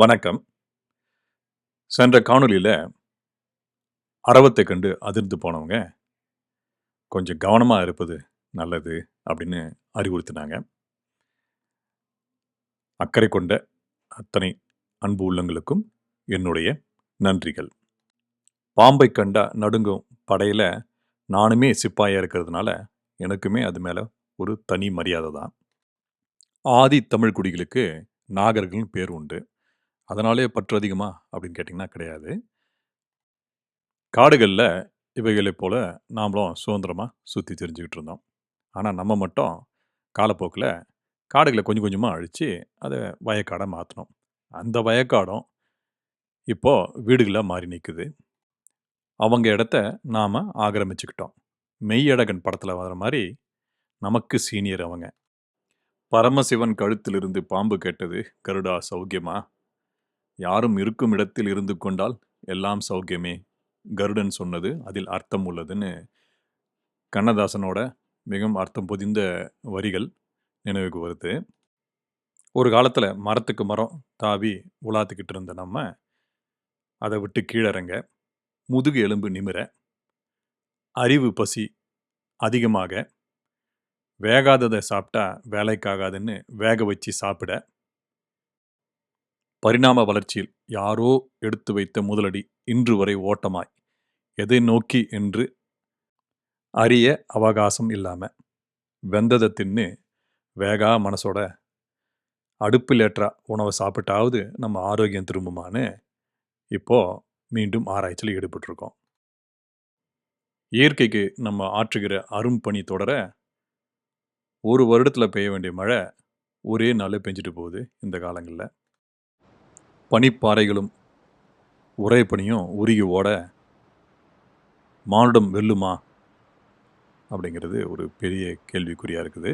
வணக்கம். சென்ற காணொளியில் அறவத்தை கண்டு அதிர்ந்து போனவங்க கொஞ்சம் கவனமாக இருப்பது நல்லது அப்படின்னு அறிவுறுத்தினாங்க. அக்கறை கொண்ட அத்தனை அன்பு உள்ளங்களுக்கும் என்னுடைய நன்றிகள். பாம்பை கண்டா நடுங்கும் படையில் நானுமே சிப்பாயாக இருக்கிறதுனால எனக்குமே அது மேலே ஒரு தனி மரியாதை தான். ஆதி தமிழ் குடிகளுக்கு நாகர்கள்னு பேர் உண்டு. அதனாலே பற்று அதிகமா அப்படின்னு கேட்டிங்கன்னா கிடையாது. காடுகளில் இவைகளைப் போல் நாமளும் சுதந்திரமாக சுற்றி தெரிஞ்சுக்கிட்டு இருந்தோம். ஆனால் நம்ம மட்டும் காலப்போக்கில் காடுகளை கொஞ்சம் கொஞ்சமாக அழித்து அதை வயக்காடாக மாற்றினோம் அந்த வயக்காடும் இப்போது வீடுகளில் மாறி நிற்குது அவங்க இடத்த நாம் ஆக்கிரமிச்சுக்கிட்டோம். மெய்யடகன் படத்தில் வர மாதிரி நமக்கு சீனியர் அவங்க. பரமசிவன் கழுத்திலிருந்து பாம்பு கேட்டது, "கருடா சௌக்கியமா?" யாரும் இருக்கும் இடத்தில் இருந்து கொண்டால் எல்லாம் சௌக்கியமே. கருடன் சொன்னது அதில் அர்த்தம் உள்ளதுன்னு கண்ணதாசனோட மிகவும் அர்த்தம் பொதிந்த வரிகள் நினைவுக்கு வருது. ஒரு காலத்தில் மரத்துக்கு மரம் தாவி உலாத்துக்கிட்டு இருந்த நம்ம அதை விட்டு கீழறங்க. முதுகு எலும்பு நிமிர அறிவு பசி அதிகமாக வேகாததை சாப்பிட்டா வேலைக்காகாதுன்னு வேக வச்சு சாப்பிட பரிணாம வளர்ச்சியில் யாரோ எடுத்து வைத்த முதலடி இன்று வரை ஓட்டமாய். எதை நோக்கி என்று அறிய அவகாசம் இல்லாம வெந்ததை தின்னு வேகா மனசோட அடுப்பில் ஏற்ற உணவை சாப்பிட்டாவது நம்ம ஆரோக்கியம் திரும்புமான்னு இப்போ மீண்டும் ஆராய்ச்சியில் ஈடுபட்டிருக்கோம். இயற்கைக்கு நம்ம ஆற்றுகிற அரும்பணி தொடர ஒரு வருடத்தில் பெய்ய வேண்டிய மழை ஒரே நாளில் பெஞ்சிட்டு போகுது இந்த காலங்களில். பனிப்பாறைகளும் உரை பனியும் உருகி ஓட மானுடம் வெல்லுமா? அப்படிங்கிறது ஒரு பெரிய கேள்விக்குறியாக இருக்குது.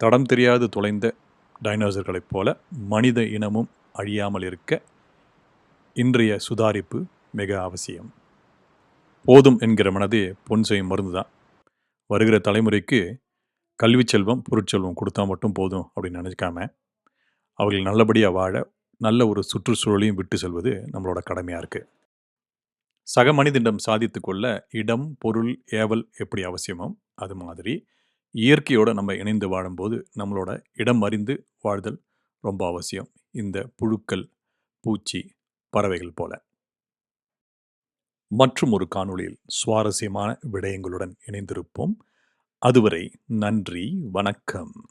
தடம் தெரியாது தொலைந்த டைனோசர்களைப் போல மனித இனமும் அழியாமல் இருக்க இன்றைய சுதாரிப்பு மிக அவசியம். போதும் என்கிற மனதே பொன் செய்யும் மருந்து தான் வருகிற தலைமுறைக்கு கல்வி செல்வம் பொருட்செல்வம் கொடுத்தா மட்டும் போதும் அப்படின்னு நினச்சிக்காம அவர்கள் நல்லபடியாக வாழ நல்ல ஒரு சுற்றுச்சூழலையும் விட்டு செல்வது நம்மளோட கடமையாக இருக்குது சக மனிதனிடம் சாதித்து கொள்ள இடம் பொருள் ஏவல் எப்படி அவசியமோ அது மாதிரி இயற்கையோடு நம்ம இணைந்து வாழும்போது நம்மளோட இடம் அறிந்து வாழ்தல் ரொம்ப அவசியம். இந்த புழுக்கள் பூச்சி பறவைகள் போல. மற்றும் ஒரு காணொளியில் சுவாரஸ்யமான விடயங்களுடன் இணைந்திருப்போம். அதுவரை நன்றி வணக்கம்.